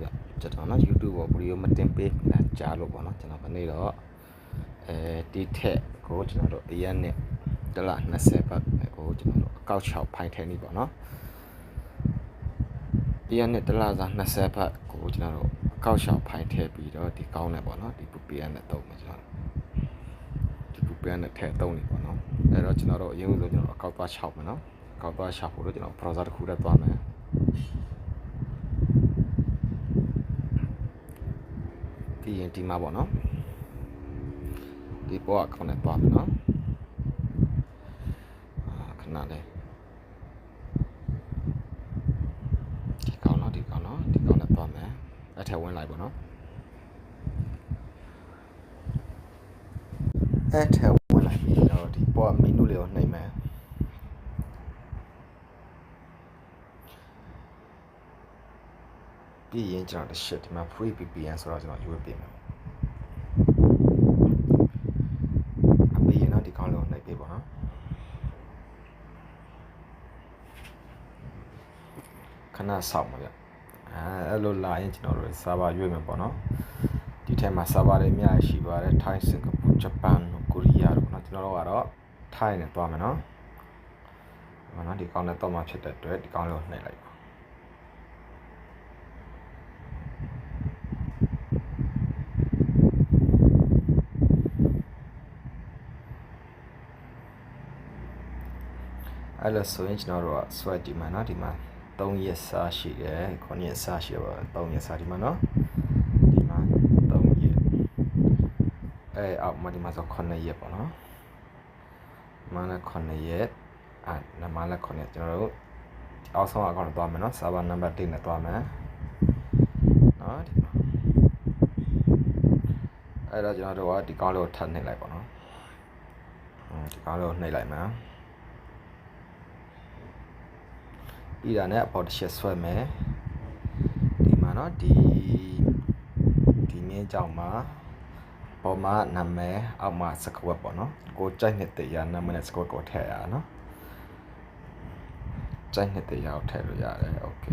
ဗျကျွန်တော်နော် YouTube ပေါ်ဗီဒီယိုမတင်ပေးတာကြားလို့ပေါ့နော်ကျွန်တော်မနေ့တော့အဲဒီထက်ကိုကျွန်တော်တို့အရက်နဲ့ဒလ20ဘတ်ကိုကျွန်တော်တို့အကောက်6ဖိုင်ထဲနေပေါ့နော်အရက်နဲ့ဒလစား20ဘတ်ကိုကျွန်တော်တို့အကောက်6ဖိုင်ထဲပြီးတော့ဒီကောင်းတယ်ပေါ့နော်ဒီပူပီယန်နဲ့တုံးမှာကျွန်တော်ဒီပူပီယန်နဲ့ထည့်တုံးနေပေါ့နော်အဲ့တော့ကျွန်တော်တို့အရင်ကဆိုကျွန်တော်အကောက်သွား6မယ်နော်အကောက်သွား6ဖို့တော့ကျွန်တော် browser တစ်ခုနဲ့သွားမယ် ပြီးရင်ဒီမှာပေါ့နော်ဒီပေါ်ကခေါင်းနဲ့သွားမယ်နော်အာခဏလေးဒီကောင်းနော်ဒီကောင်းနော်ဒီကောင်းနဲ့သွားမယ်အထက်ဝင်လိုက်ပေါ့နော်အထက်ဝင်လိုက်ပြီးတော့ဒီပေါ်ကမီနူလေးကိုနှိပ်မယ် ပြီးရင်ကျွန်တော်တစ်ချက်ဒီမှာ free VPN ဆိုတော့ကျွန်တော်ရွေးပေးမယ်အပေးရင်တော့ဒီကောင်းလုံးနှိပ်ပေးပါနော်ခဏစောင့်ပါဗျအဲအဲ့လိုလာရင်ကျွန်တော်တို့ server ရွေးမယ်ပေါ့နော်ဒီထဲမှာ server တွေအများကြီးရှိပါတယ် Thai Singapore Japan တို့ Korea တို့ပေါ့နော်ကျွန်တော်တို့ကတော့ Thai နဲ့သွားမယ်နော်ဒီမှာနော်ဒီကောင်းနဲ့တော့မှဖြစ်တဲ့အတွက်ဒီကောင်းလေးကိုနှိပ်လိုက်ပါ အဲ့လိုဆိုရင်ကျွန်တော်တို့က sweat ဒီမှာเนาะဒီမှာ3ရက်စားရှိတယ်9ရက်စားရှိပါ3ရက်စားဒီမှာเนาะဒီမှာ3ရက်အဲအောက်မှာဒီမှာဆို9ရက်ပေါ့เนาะဒီမှာလည်း9ရက်အဲနမလည်း9ရက်ကျွန်တော်တို့အောက်ဆုံးအကောင့်နဲ့သွားမယ်เนาะ server number 1နဲ့သွားမယ်เนาะဒီမှာအဲ့တော့ကျွန်တော်တို့ကဒီကောင်းလေးကိုထပ်နှိပ်လိုက်ပါเนาะဒီကောင်းလေးကိုနှိပ်လိုက်မယ် ပြီးတာနဲ့အပေါ်တစ်ချက်ဆွဲမယ်ဒီမှာเนาะဒီဒီမြင်းကြောင်မှာပေါ်မှာနာမည်အောက်မှာစကွက်ပေါ့เนาะကိုကြိုက်တဲ့တရားနာမည်နဲ့စကွက်ကိုထည့်ရအောင်เนาะကြိုက်တဲ့တရားကိုထည့်လို့ရတယ်โอเค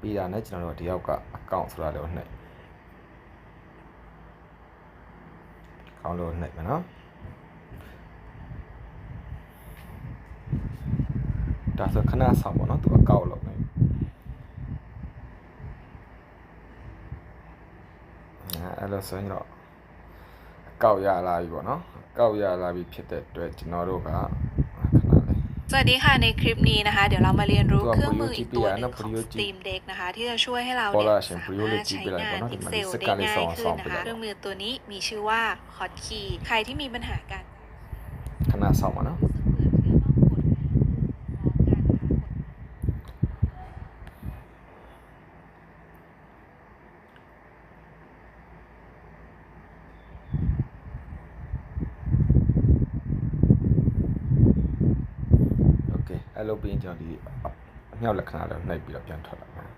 ပြီးတာနဲ့ကျွန်တော်တို့ဒီရောက်ကအကောင့်ဆိုတာလေးကိုနှိပ်ကောင်းလို့နှိပ်မယ်เนาะ ဒါဆိုခဏဆောင်ပေါ့နော်သူအကောက်လောက်နေအဲအဲ့လိုဆိုရင်တော့အကောက်ရလာပြီပေါ့နော်အကောက်ရလာပြီဖြစ်တဲ့အတွက်ကျွန်တော်တို့ကခဏလေး สวัสดีค่ะในคลิปนี้นะคะ เดี๋ยวเรามาเรียนรู้ ตัว เครื่องมืออีกตัวหนึ่ง Brio ของ Brio Steam Deck นะคะ ที่จะช่วยให้เรา พอ เนี่ย ละเสียง สา Brio มารถ Brio ใช้งาน ไปเลย Excel มัน ได้ง่าย ส ขึ้ อน ง นะ ไปเล คะ ย เครื่องมือตัวนี้มีชื่อว่า Hotkey ใครที่มีปัญหาการ ခဏဆောင်ပါနော် รู้สึกเบื่อ အဲ့လိုပြီးရင်ကျွန်တော်ဒီအမြောက်လက္ခဏာလေးနှိပ်ပြီးတော့ပြန်ထွက်လာမယ်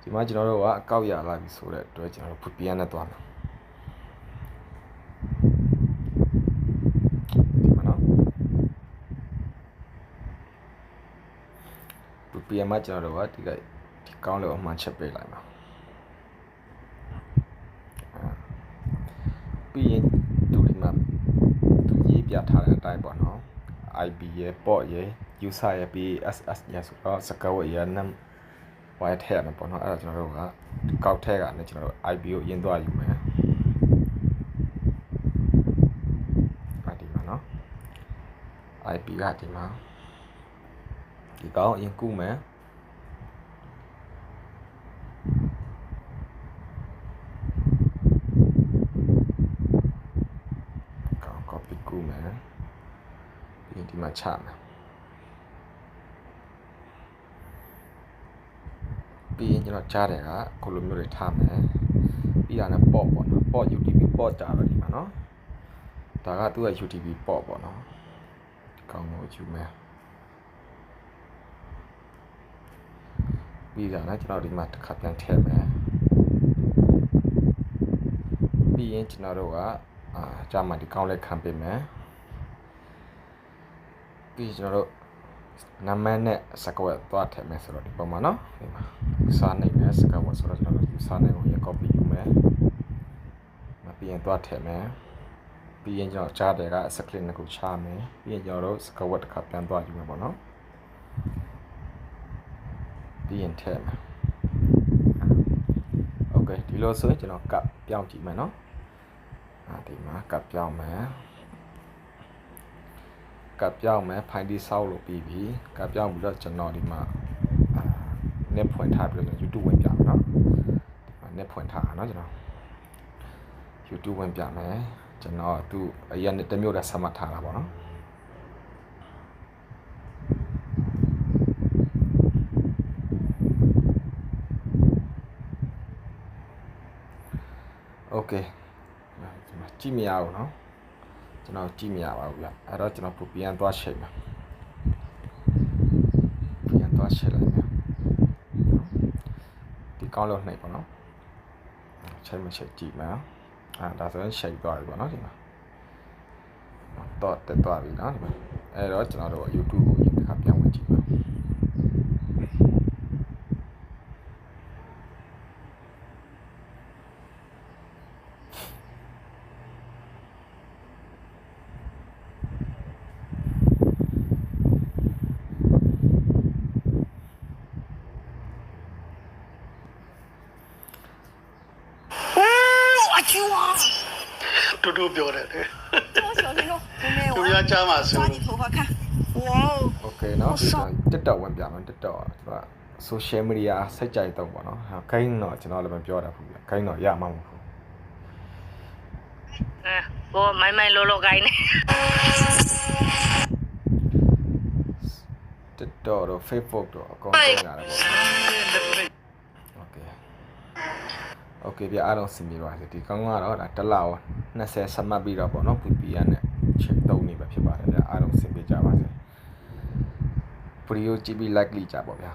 ဒီမှာကျွန်တော်တို့ကအကောက်ရလာပြီဆိုတဲ့အတွက်ကျွန်တော်တို့ပြန်နဲ့သွားမယ်ဒီမှာနော်ပူပြန်မှာကျွန်တော်တို့ကဒီကဒီကောင်းလေးကိုအမှန်ချက်ပေးလိုက်မှာအာပြီးရင်သူဒီမှာသူရေးပြထားတဲ့အတိုင်းပေါ့နော် IB ရဲ့ port ရဲ့ user ရဲ့ PSS ရဲ့ဆိုတော့စကဝတ်ရဲ့ num ဝိုင်းထည့်ရမှာပေါ့နော်အဲ့ဒါကျွန်တော်တို့ကကောက်ထည့်ကနေကျွန်တော်တို့ IB ကိုအရင်သွားယူမယ်ပါဒီမှာနော် IP ကဒီမှာဒီကောင်းအရင်ကူးမယ်ကောင်း copy ကူးမယ် ပြီးရင်ဒီမှာချမယ်ပြီးရင်ကျွန်တော်ကြားတယ်ကခုလိုမျိုးတွေထားမယ်ပြီးတာနဲ့ပေါ့ပေါ့နော် port UTP port ကြာတော့ဒီမှာနော်ဒါကသူ့ရဲ့ UTP port ပေါ့နော်ဒီကောင်းကိုယူမယ်ပြီးတာနဲ့ကျွန်တော်ဒီမှာတစ်ခါပြန်ထည့်မယ်ပြီးရင်ကျွန်တော်တို့ကအာကြာမှဒီကောင်းလေးခံပေးမယ် ပြီးကျွန်တော်တို့ နာမည်နဲ့စကဝက်သွားထည့်မယ်ဆိုတော့ဒီပုံမှာနော်ဒီမှာစာနိုင်နဲ့စကဝက်ဆိုတော့ကျွန်တော်တို့စာနိုင်ကိုရ copy ယူမယ်မပြီးရင်သွားထည့်မယ်ပြီးရင်ကျွန်တော်ကြားတယ်ကစကလစ်နှစ်ခုချမယ်ပြီးရင်ကျွန်တော်တို့စကဝက်တစ်ခါပြန်သွားယူမယ်ပေါ့နော်ပြီးရင်ထည့်မယ်โอเคဒီလိုဆိုရင်ကျွန်တော်ကပ်ပြောင်းကြည့်မယ်နော်အာဒီမှာကပ်ပြောင်းမယ် ကပ်ပြောင်းမယ်ဖိုင်ဒီဆောက်လို့ပြီးပြီကပ်ပြောင်းပြီးတော့ကျွန်တော်ဒီမှာအာ net ဖွင့်ထားပြီးတော့ YouTube ဝင်ပြမယ်နော်ဒီမှာ net ဖွင့်ထားတာနော်ကျွန်တော် YouTube ဝင်ပြမယ်ကျွန်တော်သူအရင်တစ်မျိုးတည်းဆက်မှတ်ထားတာပေါ့နော်โอเคဒီမှာကြည့်မရဘူးเนาะ ကျွန်တော်ကြည့်မရပါဘူးဗျအဲ့တော့ကျွန်တော်ပူပြန်သွားချိန်မယ်ပြန်သွားချိန်လိုက်မယ်ဒီကောင်းလို့နှိပ်ပါနော်ချိန်မချိန်ကြည့်မယ်အာဒါဆိုရင်ချိန်သွားပြီပေါ့နော်ဒီမှာတော့တက်သွားပြီနော်ဒီမှာအဲ့တော့ကျွန်တော်တို့ YouTube ကိုရင်တစ်ခါပြန်ဝင်ကြည့် မယ် တူတူပြောတယ်လေ 这么小的哟，妹妹， သူ 我 များ 要 ကြားမှာဆို 抓你头发看。哇哦， โอเคเนาะဒီတော့ TikTok ဝင်ပြမယ် TikTok ကကျွန်တော် social media စိတ်ကြိုက်တော့ပေါ့နော်ဟာခိုင်းတော့ကျွန်တော်လည်းမပြောတာဘူးဗျခိုင်းတော့ရမှာမဟုတ်ဘူး အဲဘောမိုင်းမိုင်းလောလောကိုင်းနေ TikTok တော့ Facebook တော့အကုန်သုံးရတယ်ပေါ့โอเค โอเคပြအားလုံးစင်ပြေပါစေဒီကောင်းကတော့ဒါတစ်လောက်20ဆက်မှတ်ပြီးတော့ပေါ့နော် VPN နဲ့ချက်သုံးနေပဲဖြစ်ပါတယ်ဗျအားလုံးစင်ပြေကြပါစေဗီဒီယိုကြည့်ပြီး like လိကြပါဗျာ